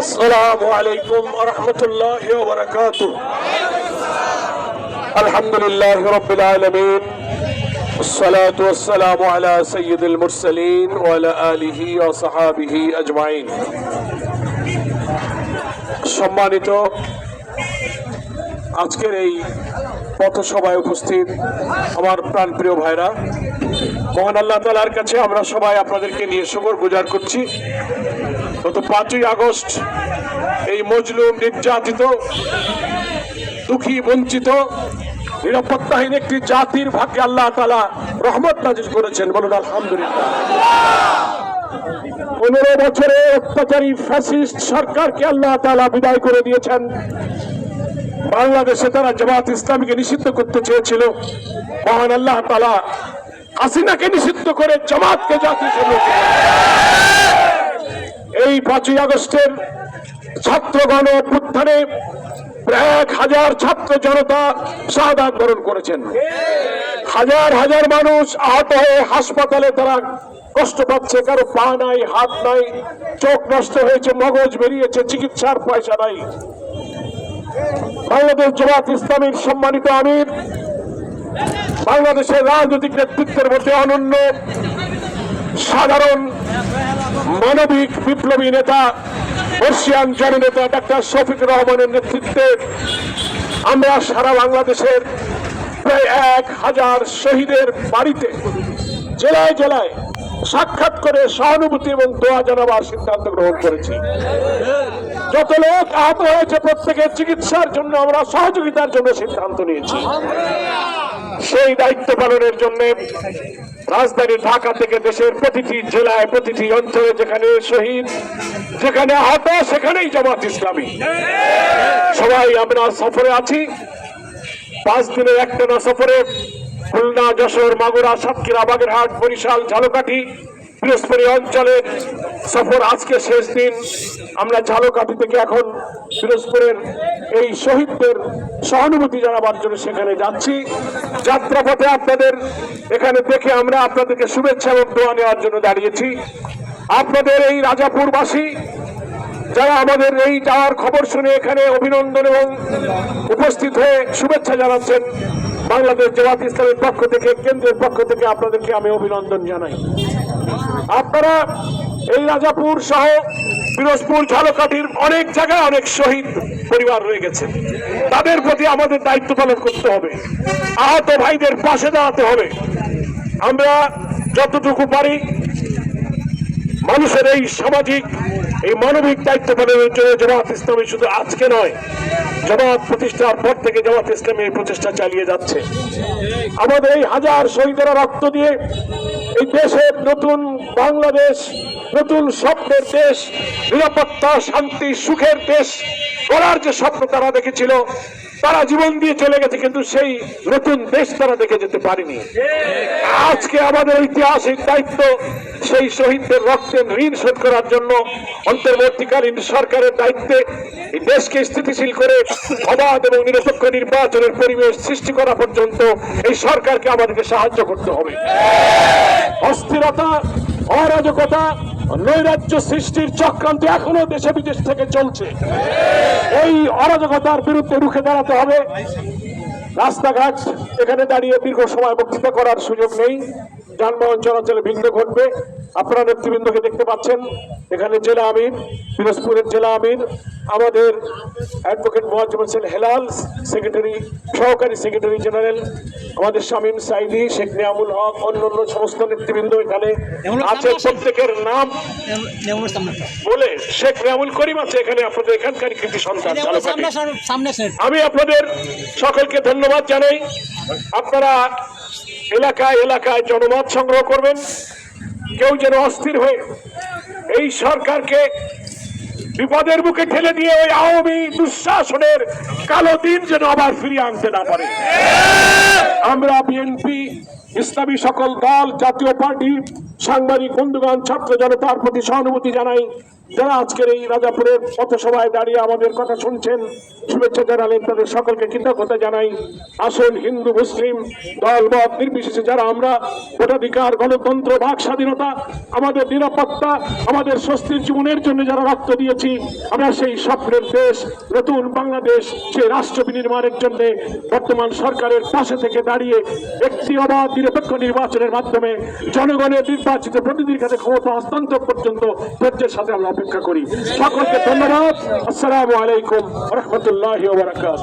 السلام عليكم ورحمة الله وبركاته الحمد لله رب العالمين والصلاة والسلام على سيد المرسلين وعلى آله وصحابه أجمعين সম্মানিত আজকের এই পথসভায় উপস্থিত আমার প্রাণপ্রিয় ভাইরা মহান আল্লাহ তালার কাছে আমরা সবাই আপনাদেরকে নিয়ে শুকর গুজার করছি গত পাঁচই আগস্ট এই মজলুম নির্যাতিত, দুঃখী, বঞ্চিত, নিরাপত্তাহীন একটি জাতির ভাগ্যে আল্লাহ তালা রহমত নাজির করেছেন বলুন, আলহামদুলিল্লাহ। পনেরো বছরে অত্যাচারী ফ্যাসিস্ট সরকারকে আল্লাহ তালা বিদায় করে দিয়েছেন। বাংলাদেশে তারা জামাত ইসলামীকে নিষিদ্ধ করতে চেয়েছিল। মহান আল্লাহ তালা হাসিনাকে নিষিদ্ধ করে জামাতকে জাতি এই পাঁচই আগস্টের ছাত্রগণ অভ্যুত্থানে এক হাজার ছাত্র জনতা শাহাদ বরণ করেছেন। হাজার হাজার মানুষ আহত হয়ে হাসপাতালে তারা কষ্ট পাচ্ছে, কারও পা নাই, হাত নাই, চোখ নষ্ট হয়েছে, মগজ বেরিয়েছে, চিকিৎসার পয়সা নাই। বাংলাদেশ জামাত ইসলামীর সম্মানিত আমির, বাংলাদেশের রাজনৈতিক নেতৃত্বের মধ্যে অনন্য, সাধারণ মানবিক বিপ্লবী নেতা বর্ষিয়ান জননেতা ডাক্তার শফিক রহমানের নেতৃত্বে আমরা সারা বাংলাদেশের প্রায় এক হাজার শহীদের বাড়িতে জেলায় জেলায় সাক্ষাৎ করে সহানুভূতি এবং দোয়া জানাবার সিদ্ধান্ত গ্রহণ করেছি। যত লোক আহত হয়েছে প্রত্যেকের চিকিৎসার জন্য আমরা সহযোগিতার জন্য সিদ্ধান্ত নিয়েছি। সেই দায়িত্ব পালনের জন্য রাজধানী ঢাকা থেকে দেশের প্রতিটি জেলায় প্রতিটি অঞ্চলে যেখানে শহীদ, যেখানে আহত সেখানেই জামাত ইসলামী। সবাই আমরা সফরে আছি। পাঁচ দিনের একটানা সফরে খুলনা, যশোর, মাগুরা, সাতক্ষীরা, বাগেরহাট, বরিশাল, ঝালকাঠি পিরোজপুরি অঞ্চলের সফর আজকে শেষ দিন। আমরা ঝালকাঠি থেকে এখন পিরোজপুরের এই শহীদদের সহানুভূতি জানাবার জন্য সেখানে যাচ্ছি। যাত্রাপথে আপনাদের এখানে দেখে আমরা আপনাদেরকে শুভেচ্ছা এবং দোয়া নেওয়ার জন্য দাঁড়িয়েছি। আপনাদের এই রাজাপুরবাসী, যারা আমাদের এই যাওয়ার খবর শুনে এখানে অভিনন্দন এবং উপস্থিত হয়ে শুভেচ্ছা জানাচ্ছেন বাংলাদেশ জামাত ইসলামের পক্ষ থেকে, কেন্দ্রের পক্ষ থেকে আপনাদেরকে আমি অভিনন্দন জানাই। আপনারা এই রাজাপুর সহ পিরোজপুর, ঝালকাঠির অনেক জায়গায় অনেক শহীদ পরিবার রয়ে গেছে। তাদের প্রতি আমাদের দায়িত্ব পালন করতে হবে। আহত ভাইদের পাশে দাঁড়াতে হবে। আমরা যতটুকু পারি মানুষের এই সামাজিক, এই মানবিক দায়িত্ব পালনের জন্য জামাত ইসলামী শুধু আজকে নয়, জামাত প্রতিষ্ঠার পর থেকে জামাত ইসলামী এই প্রচেষ্টা চালিয়ে যাচ্ছে। আমাদের এই হাজার শহীদেরা রক্ত দিয়ে এই দেশের নতুন বাংলাদেশ, নতুন স্বপ্নের দেশ, নিরাপত্তা, শান্তি, সুখের দেশ করার যে স্বপ্ন তারা দেখেছিল তারা জীবন দিয়ে চলে গেছে, কিন্তু সেই নতুন দেশ তারা দেখে যেতে পারেনি। আজকে আমাদের ঐতিহাসিক দায়িত্ব সেই শহীদদের রক্তের ঋণ শোধ করার জন্য অন্তর্বর্তীকালীন সরকারের দায়িত্বে দেশকে স্থিতিশীল করে অবাধ এবং নিরপেক্ষ নির্বাচনের পরিবেশ সৃষ্টি করা পর্যন্ত এই সরকারকে আমাদেরকে সাহায্য করতে হবে। অস্থিরতা, অরাজকতা নৈরাজ্য সৃষ্টির চক্রান্ত এখনও দেশে বিদেশ থেকে চলছে। এই অরাজকতার বিরুদ্ধে রুখে দাঁড়াতে হবে। রাস্তাঘাট এখানে দাঁড়িয়ে দীর্ঘ সময় বক্তৃতা করার সুযোগ নেই। যানবাহন চলাচলে বিঘ্ন ঘটবে। আপনারা নেতৃবৃন্দকে দেখতে পাচ্ছেন। এখানে জেলা আমির পিরোজপুরের জেলা আমির আমাদের অ্যাডভোকেট মোয়াজ্জম হোসেন হেলাল সেক্রেটারি সহকারী সেক্রেটারি জেনারেল আমাদের শামীম সাইদি শেখ নিয়ামুল হক অন্য অন্যান্য সমস্ত নেতৃবৃন্দ এখানে আছে প্রত্যেকের নাম বলে শেখ নিয়ামুল করিম আছে এখানে। আপনাদের এখানকার কৃতি সন্তান আমি আপনাদের সকলকে ধন্যবাদ জানাই। আপনারা এলাকায় এলাকায় জনমত সংগ্রহ করবেন। কেউ যেন অস্থির হয়ে এই সরকারকে বিপদের মুখে ঠেলে দিয়ে ওই আওয়ামী দুঃশাসনের কালো দিন যেন আবার ফিরিয়ে আনতে না পারে। আমরা বিএনপি ইসলামী সকল দল, জাতীয় পার্টি, সাংবাদিক, বন্ধুগণ, ছাত্র জনতার প্রতি সহানুভূতি জানাই। যারা আজকের এই রাজাপুরের পথসভায় দাঁড়িয়ে আমাদের কথা শুনছেন, শুভেচ্ছা জানালেন, তাদের সকলকে কৃতজ্ঞতা জানাই। আসুন, হিন্দু, মুসলিম, দল, মত নির্বিশেষে যারা আমরা ভোটাধিকার, গণতন্ত্র, বাক স্বাধীনতা, আমাদের নিরাপত্তা, আমাদের স্বস্তির জীবনের জন্য যারা রক্ত দিয়েছি, আমরা সেই স্বপ্নের দেশ, নতুন বাংলাদেশ, সেই রাষ্ট্র বিনির্মাণের জন্য বর্তমান সরকারের পাশে থেকে দাঁড়িয়ে একটি অবাধ, নিরপেক্ষ নির্বাচনের মাধ্যমে জনগণের নির্বাচিত প্রতিনিধির কাছে ক্ষমতা হস্তান্তর পর্যন্ত ধৈর্যের সাথে আমরা অপেক্ষা করি সকলকে ধন্যবাদ আসসালামু আলাইকুম রহমতুল্লাহ বারাকাত